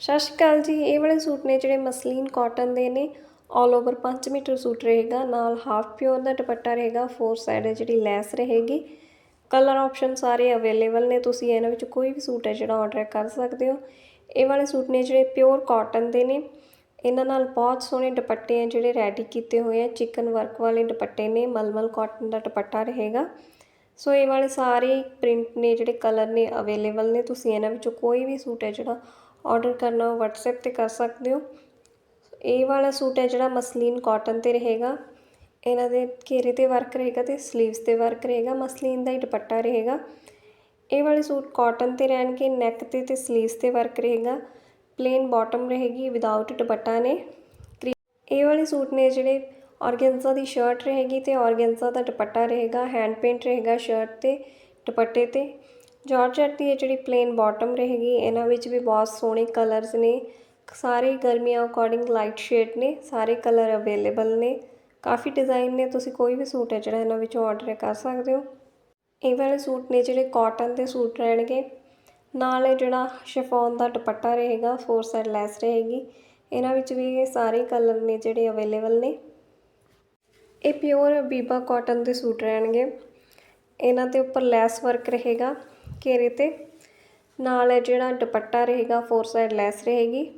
ਸਤਿ ਸ਼੍ਰੀ ਅਕਾਲ ਜੀ। ਇਹ ਵਾਲੇ ਸੂਟ ਨੇ ਜਿਹੜੇ ਮਸਲੀਨ ਕਾਟਨ ਦੇ ਨੇ। ਆਲ ਓਵਰ 5 ਮੀਟਰ ਸੂਟ ਰਹੇਗਾ। ਨਾਲ ਹਾਫ ਪਿਓਰ ਦਾ ਦੁਪੱਟਾ ਰਹੇਗਾ। ਫੋਰ ਸਾਈਡ ਹੈ ਜਿਹੜੀ ਲੈਸ ਰਹੇਗੀ। ਕਲਰ ਆਪਸ਼ਨ ਸਾਰੇ ਅਵੇਲੇਬਲ ਨੇ। ਤੁਸੀਂ ਇਹਨਾਂ ਵਿੱਚ ਕੋਈ ਵੀ ਸੂਟ ਹੈ ਜਿਹੜਾ ਆਰਡਰ ਕਰ ਸਕਦੇ ਹੋ। ਇਹ ਵਾਲੇ ਸੂਟ ਨੇ ਜਿਹੜੇ ਪਿਓਰ ਕਾਟਨ ਦੇ ਨੇ। ਇਹਨਾਂ ਨਾਲ ਬਹੁਤ ਸੋਹਣੇ ਦੁਪੱਟੇ ਆ ਜਿਹੜੇ ਰੈਡੀ ਕੀਤੇ ਹੋਏ ਆ। ਚਿਕਨ ਵਰਕ ਵਾਲੇ ਦੁਪੱਟੇ ਨੇ। ਮਲਮਲ ਕਾਟਨ ਦਾ ਦੁਪੱਟਾ ਰਹੇਗਾ। ਸੋ ਇਹ ਵਾਲੇ ਸਾਰੇ ਪ੍ਰਿੰਟ ਨੇ ਜਿਹੜੇ ਕਲਰ ਨੇ ਅਵੇਲੇਬਲ ਨੇ। ਤੁਸੀਂ ਇਹਨਾਂ ਵਿੱਚੋਂ ਕੋਈ ਵੀ ਸੂਟ ਹੈ ਜਿਹੜਾ ਆਰਡਰ ਕਰਨਾ, ਉਹ WhatsApp ਤੇ ਕਰ ਸਕਦੇ ਹੋ। ਇਹ ਵਾਲਾ ਸੂਟ ਹੈ ਜਿਹੜਾ ਮਸਲੀਨ ਕਾਟਨ ਤੇ ਰਹੇਗਾ। ਇਹਨਾਂ ਦੇ ਘੇਰੇ ਤੇ ਵਰਕ ਰਹੇਗਾ ਤੇ 슬ੀਵਸ ਤੇ ਵਰਕ ਰਹੇਗਾ। ਮਸਲੀਨ ਦਾ ਹੀ ਦੁਪੱਟਾ ਰਹੇਗਾ। ਇਹ ਵਾਲੇ ਸੂਟ ਕਾਟਨ ਤੇ ਰਹਿਣਗੇ ਨੈਕ ਤੇ ਤੇ 슬ੀਵਸ ਤੇ ਵਰਕ ਰਹੇਗਾ। ਪਲੇਨ ਬਾਟਮ ਰਹੇਗੀ ਵਿਦਆਊਟ ਦੁਪੱਟਾ ਨੇ। ਇਹ ਵਾਲੇ ਸੂਟ ਨੇ ਜਿਹੜੇ ਔਰਗੈਂਜ਼ਾ ਦੀ ਸ਼ਰਟ ਰਹੇਗੀ ਤੇ ਔਰਗੈਂਜ਼ਾ ਦਾ ਦੁਪੱਟਾ ਰਹੇਗਾ। ਹੈਂਡ ਪੇਂਟ ਰਹੇਗਾ ਸ਼ਰਟ ਤੇ, ਦੁਪੱਟੇ ਤੇ। ਜਾਰਜਟ ਦੀ ਇਹ ਜਿਹੜੀ ਪਲੇਨ ਬਾਟਮ ਰਹੇਗੀ, ਇਹਨਾਂ ਵਿੱਚ ਵੀ ਬਹੁਤ ਸੋਹਣੇ ਕਲਰਸ ਨੇ। ਸਾਰੇ ਗਰਮੀਆਂ ਅਕੋਰਡਿੰਗ ਲਾਈਟ ਸ਼ੇਡ ਨੇ, ਸਾਰੇ ਕਲਰ ਅਵੇਲੇਬਲ ਨੇ। ਕਾਫੀ ਡਿਜ਼ਾਈਨ ਨੇ, ਤੁਸੀਂ ਕੋਈ ਵੀ ਸੂਟ ਹੈ ਜਿਹੜਾ ਇਹਨਾਂ ਵਿੱਚੋਂ ਆਰਡਰ ਕਰ ਸਕਦੇ ਹੋ। ਇਹ ਵਾਲੇ ਸੂਟ ਨੇ ਜਿਹੜੇ ਕਾਟਨ ਦੇ ਸੂਟ ਰਹਿਣਗੇ। ਨਾਲ ਇਹ ਜਿਹੜਾ ਸ਼ਿਫੋਨ ਦਾ ਦੁਪੱਟਾ ਰਹੇਗਾ ਫੋਰ ਸਾਈਡ ਲੈਸ ਰਹੇਗੀ। ਇਹਨਾਂ ਵਿੱਚ ਵੀ ਇਹ ਸਾਰੇ ਕਲਰ ਨੇ ਜਿਹੜੇ ਅਵੇਲੇਬਲ ਨੇ। ਇਹ ਪਿਓਰ ਬੀਬਾ ਕਾਟਨ ਦੇ ਸੂਟ ਰਹਿਣਗੇ। ਇਹਨਾਂ ਦੇ ਉੱਪਰ ਲੈਸ ਵਰਕ ਰਹੇਗਾ। ਘੇਰੇ ਤੇ। ਨਾਲ ਹੈ ਜਿਹੜਾ ਦੁਪੱਟਾ ਰਹੇਗਾ ਫੋਰ ਸਾਈਡ ਲੈਸ ਰਹੇਗੀ।